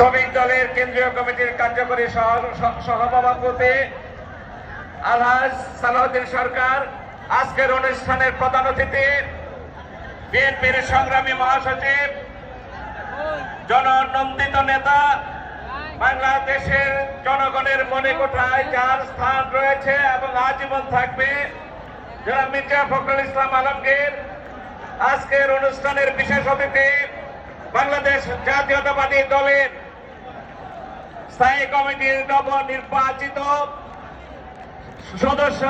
শ্রমিক দলের কেন্দ্রীয় কমিটির কার্যকরী সহ- সহ- সহসভাপতি আলহাজ সালাউদ্দিন সরকার, আজকের অনুষ্ঠানের প্রধান অতিথি বিএনপির সংগ্রামী মহাসচিব, জননন্দিত নেতা, বাংলাদেশের জনগণের মনে কোঠায় যার স্থান রয়েছে এবং আজীবন থাকবে যারা মির্জা ফখরুল ইসলাম আলমগীর। আজকের অনুষ্ঠানের বিশেষ অতিথি বাংলাদেশ জাতীয়তাবাদী দলের স্থায়ী কমিটির নবনির্বাচিত সদস্য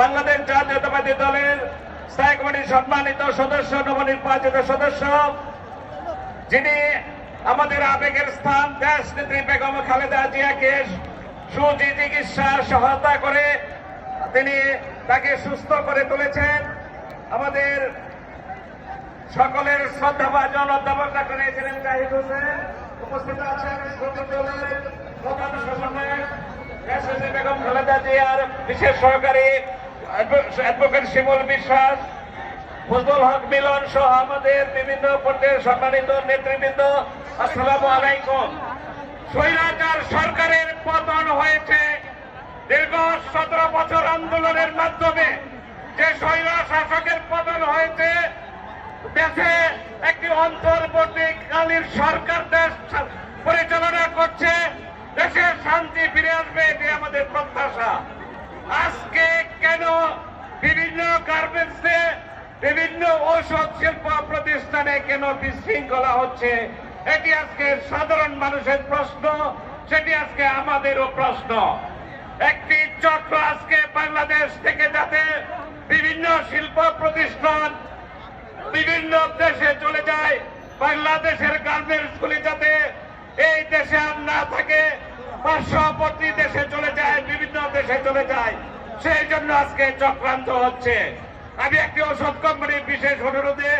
বাংলাদেশ জাতীয়তাবাদী দলের স্থায়ী কমিটির সম্মানিত সদস্য, নবনির্বাচিত সদস্য, যিনি আমাদের আবেগের স্থান দেশ নেত্রী বেগম খালেদা জিয়াকে সুচি চিকিৎসা সহায়তা করে তিনি তাকে সুস্থ করে তুলেছেন। আমাদের সকলের শ্রদ্ধাভাজন অধ্যাপক ডাক্তার এছিলেন জাহিদ হোসেন। উপস্থিত প্রধান বিশেষ অ্যাডভোকেট বিশ্বাস সহ আমাদের বিভিন্ন নেতৃবৃন্দ সরকারের পতন হয়েছে। দীর্ঘ সতেরো বছর আন্দোলনের মাধ্যমে যে স্বৈরা শাসকের পতন হয়েছে, দেশে একটি অন্তর্বর্তীকালীন সরকার দেশ পরিচালনা করছে, দেশে শান্তি ফিরে আসবে এটি আমাদের প্রত্যাশা। আজকে কেন বিভিন্ন গার্মেন্টসে বিভিন্ন ঔষধ শিল্প প্রতিষ্ঠানে কেন বিশৃঙ্খলা হচ্ছে? এটি আজকে সাধারণ মানুষের প্রশ্ন, সেটি আজকে আমাদেরও প্রশ্ন। একটি চক্র আজকে বাংলাদেশ থেকে যাতে বিভিন্ন শিল্প প্রতিষ্ঠান বিভিন্ন দেশে চলে যায় বাংলাদেশের গার্মেন্টস গুলি যাতে এই দেশে আর না থাকে, পার্শ্ববর্তী দেশে চলে যায়, বিভিন্ন দেশে চলে যায়, সেই জন্য আজকে চক্রান্ত হচ্ছে। আমি একটি ওষুধ কোম্পানির বিশেষ অনুরোধে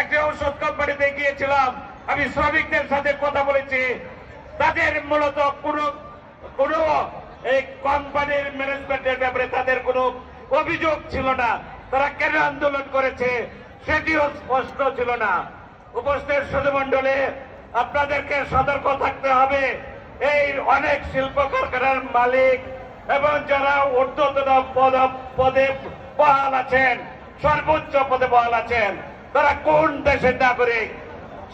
একটি ওষুধ কোম্পানিতে গিয়েছিলাম। আমি শ্রমিকদের সাথে কথা বলেছি। তাদের মূলত কোনো কোনো এই কোম্পানির ম্যানেজমেন্টের ব্যাপারে তাদের কোনো অভিযোগ ছিল না। তারা কেন আন্দোলন করেছে, সেটিও স্পষ্ট ছিল না। উপস্থিত সুধমণ্ডলে আপনাদেরকে সতর্ক থাকতে হবে। এই অনেক শিল্প কারখানার মালিক এবং যারা ঊর্ধ্বতন পদ, পদে বহাল আছেন, সর্বোচ্চ পদে বহাল আছেন, তারা কোন দেশের নাগরিক?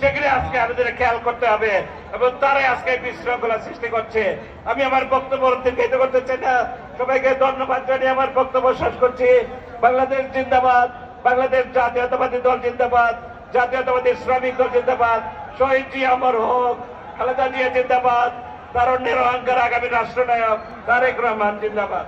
সেগুলি আজকে আমাদের খেয়াল করতে হবে এবং তারাই আজকে বিশৃঙ্খলা সৃষ্টি করছে। আমি আমার বক্তব্য দীর্ঘায়িত করতে চাই না। সবাইকে ধন্যবাদ জানিয়ে আমার বক্তব্য শেষ করছি। বাংলাদেশ জিন্দাবাদ, বাংলাদেশ জাতীয়তাবাদী দল জিন্দাবাদ। জাতীয়তাবাদী শ্রমিক দল জিন্দাবাদ, শহীদ জিয়া আমার হোক, খালেদা জিয়া জিন্দাবাদ, তার অন্যের অহংকার আগামী রাষ্ট্রনায়ক তারেক রহমান জিন্দাবাদ।